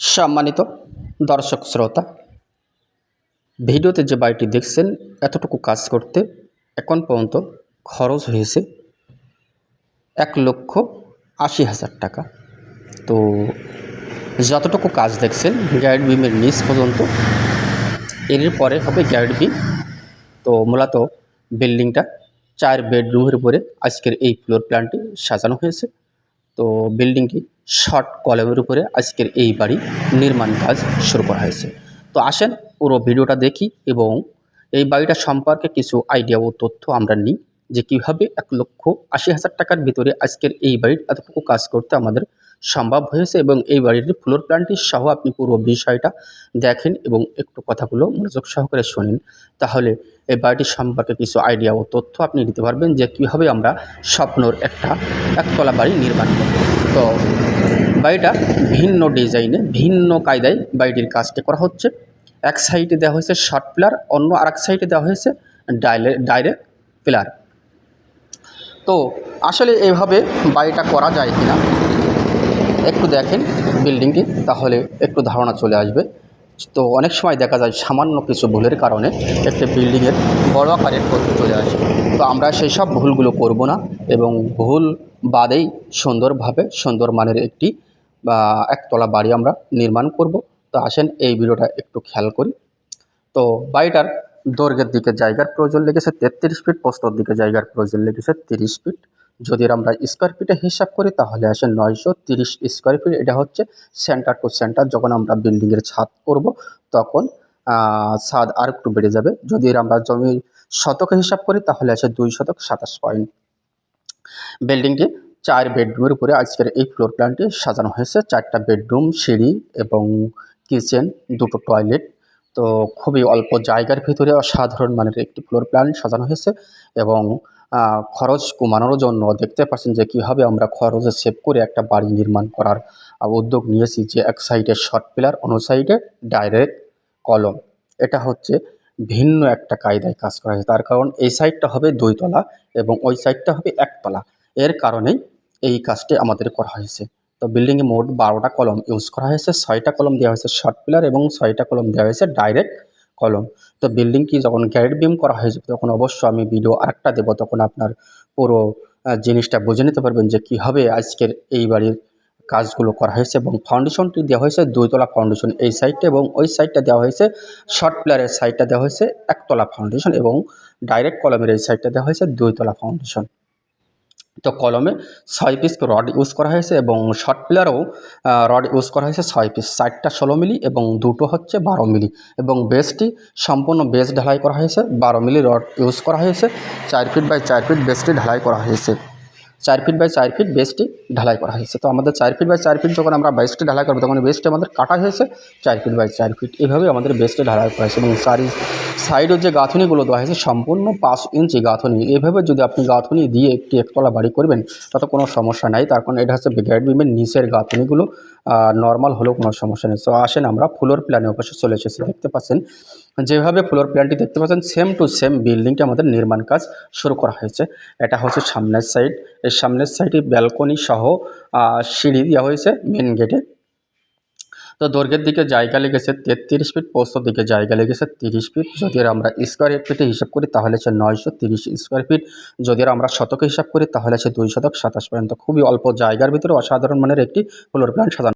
সম্মানিত দর্শক শ্রোতা, ভিডিওতে যে বাড়িটি দেখছেন, এতটুকু কাজ করতে এখন পর্যন্ত খরচ হয়েছে এক লক্ষ আশি হাজার টাকা। তো যতটুকু কাজ দেখছেন গ্যারেড বিমের নিচ পর্যন্ত, এর পরে হবে গ্যারেড বিম। তো মূলত বিল্ডিংটা চার বেডরুমের উপরে আজকের এই ফ্লোর প্ল্যানটি সাজানো হয়েছে। তো বিল্ডিংটি শর্ট কলমের উপরে আজকের এই বাড়ি নির্মাণ কাজ শুরু করা হয়েছে। তো আসেন পুরো ভিডিওটা দেখি এবং এই বাড়িটা সম্পর্কে কিছু আইডিয়া ও তথ্য আমরা নিই যে কীভাবে এক লক্ষ আশি হাজার টাকার ভিতরে আজকের এই বাড়ির এতটুকু কাজ করতে আমাদের সম্ভব হয়েছে এবং এই বাড়িটির ফ্লোর প্ল্যানটি সহ আপনি পুরো বিষয়টা দেখেন এবং একটু কথাগুলো মনোযোগ সহকারে শোনেন। তাহলে এই বাড়িটির সম্পর্কে কিছু আইডিয়া ও তথ্য আপনি নিতে পারবেন যে কীভাবে আমরা স্বপ্নর একটা একতলা বাড়ি নির্মাণ করব। তো বাড়িটা ভিন্ন ডিজাইনে ভিন্ন কায়দায় বাড়িটির কাজটি করা হচ্ছে। এক সাইডে দেওয়া হয়েছে শর্ট পিলার অন্য আরেক সাইডে দেওয়া হয়েছে ডাইলে ডাইরেক্ট পিলার তো আসলে এইভাবে বাড়িটা করা যায় কিনা? একটু দেখেন বিল্ডিংটি, তাহলে একটু ধারণা চলে আসবে। তো অনেক সময় দেখা যায় সামান্য কিছু ভুলের কারণে একটা বিল্ডিংয়ের বড় আকারের ক্ষতি চলে আসে। তো আমরা সেই সব ভুলগুলো করব না এবং ভুল বাদেই সুন্দরভাবে সুন্দর মানের একটি, বা একতলা বাড়ি আমরা নির্মাণ করব। তো আসেন এই ভিডিওটা একটু খেয়াল করি। তো বাড়িটার দৈর্ঘ্যের দিকে জায়গার প্রয়োজন লেগেছে তেত্রিশ ফিট, প্রস্তর দিকে জায়গার প্রয়োজন লেগেছে তিরিশ ফিট। যদি আমরা স্কোয়ার ফিটে হিসাব করি, তাহলে আসে নয়শো তিরিশ স্কোয়ার ফিট এটা হচ্ছে সেন্টার টু সেন্টার যখন আমরা বিল্ডিংয়ের ছাদ করব, তখন ছাদ আর একটু বেড়ে যাবে। যদি আমরা জমির শতকে হিসাব করি, তাহলে আসে দুই শতক সাতাশ পয়েন্ট বিল্ডিংটি চার বেডরুমের উপরে। আজকের এই ফ্লোর প্ল্যানটি সাজানো হয়েছে। চারটা বেডরুম সিঁড়ি এবং কিচেন দুটো টয়লেট তো খুবই অল্প জায়গার ভিতরে অসাধারণ মানের একটি ফ্লোর প্ল্যান সাজানো হয়েছে এবং খরচ কমানোর জন্য দেখতে পাচ্ছেন যে কীভাবে আমরা খরচে সেভ করে একটা বাড়ি নির্মাণ করার উদ্যোগ নিয়েছি যে এক সাইডে শর্ট পিলার অন্য সাইডে ডাইরেক্ট কলম এটা হচ্ছে ভিন্ন একটা কায়দায় কাজ করা হয়েছে। তার কারণ এই সাইডটা হবে দুইতলা এবং ওই সাইডটা হবে একতলা এর কারণেই এই কাজটি আমাদের করা হয়েছে। তো বিল্ডিংয়ে মোট বারোটা কলম ইউজ করা হয়েছে, ছয়টা কলম দেওয়া হয়েছে শর্ট পিলার এবং ছয়টা কলম দেওয়া হয়েছে ডাইরেক্ট কলম। তো বিল্ডিংটি যখন গ্যারেড বিম করা হয়েছে তখন অবশ্য আমি ভিডিও আরেকটা দেবো, তখন আপনার পুরো জিনিসটা বুঝে নিতে পারবেন যে কীভাবে আজকের এই বাড়ির কাজগুলো করা হয়েছে এবং ফাউন্ডেশনটি দেওয়া হয়েছে, দুইতলা ফাউন্ডেশন এই সাইডটা এবং ওই সাইডটা দেওয়া হয়েছে শর্ট প্লেয়ারের সাইডটা দেওয়া হয়েছে, একতলা ফাউন্ডেশন এবং ডাইরেক্ট কলমের এই সাইডটা দেওয়া হয়েছে, দুইতলা ফাউন্ডেশন তো কলমে ছয় পিস রড ইউজ করা হয়েছে এবং শর্ট পিলারও রড ইউজ করা হয়েছে ছয় পিস চারটা ষোলো মিলি এবং দুটো হচ্ছে বারো মিলি এবং বেসটি সম্পূর্ণ বেস ঢালাই করা হয়েছে, বারো মিলি রড ইউজ করা হয়েছে, চার ফিট বাই চার ফিট বেসটি ঢালাই করা হয়েছে। চার ফিট বাই চার ফিট বেসটি ঢালাই করা হয়েছে। তো আমাদের চার ফিট বাই চার ফিট যখন আমরা বেসটি ঢালাই করব, তখন বেসটি আমাদের কাটা হয়েছে চার ফিট বাই চার ফিট এভাবে আমাদের বেসটি ঢালাই করা হয়েছে এবং চারি সাইডের যে গাঁথনিগুলো দেওয়া হয়েছে, সম্পূর্ণ পাঁচ ইঞ্চি গাঁথনি। এভাবে যদি আপনি গাঁথনি দিয়ে একটি একতলা বাড়ি করবেন, তাতে কোনো সমস্যা নাই। তার কারণ এটা হচ্ছে গ্যাট বিমের নিচের গাঁথনিগুলো। নর্মাল হলেও কোনো সমস্যা নেই। তো আসেন আমরা ফ্লোর প্ল্যানে অবশ্যই চলে এসেছি। দেখতে পাচ্ছেন, যেভাবে ফ্লোর প্ল্যানটি দেখতে পাচ্ছেন সেম টু সেম বিল্ডিংটি আমাদের নির্মাণ কাজ শুরু করা হয়েছে। এটা হচ্ছে সামনের সাইড এর সামনের সাইডে ব্যালকনি সহ সিঁড়ি দেওয়া হয়েছে মেন গেটে তো দৈর্ঘ্যের দিকে জায়গা লেগেছে তেত্রিশ ফিট পোস্তর দিকে জায়গা লেগেছে তিরিশ ফিট যদি আমরা স্কোয়ার ফিটে হিসাব করি, তাহলে সে নয়শো তিরিশ স্কোয়ার ফিট যদি আমরা শতকে হিসাব করি, তাহলে সে দুই শতক সাতাশ পর্যন্ত। খুবই অল্প জায়গার ভিতরে অসাধারণ মানের একটি ফ্লোর প্ল্যান সাজানো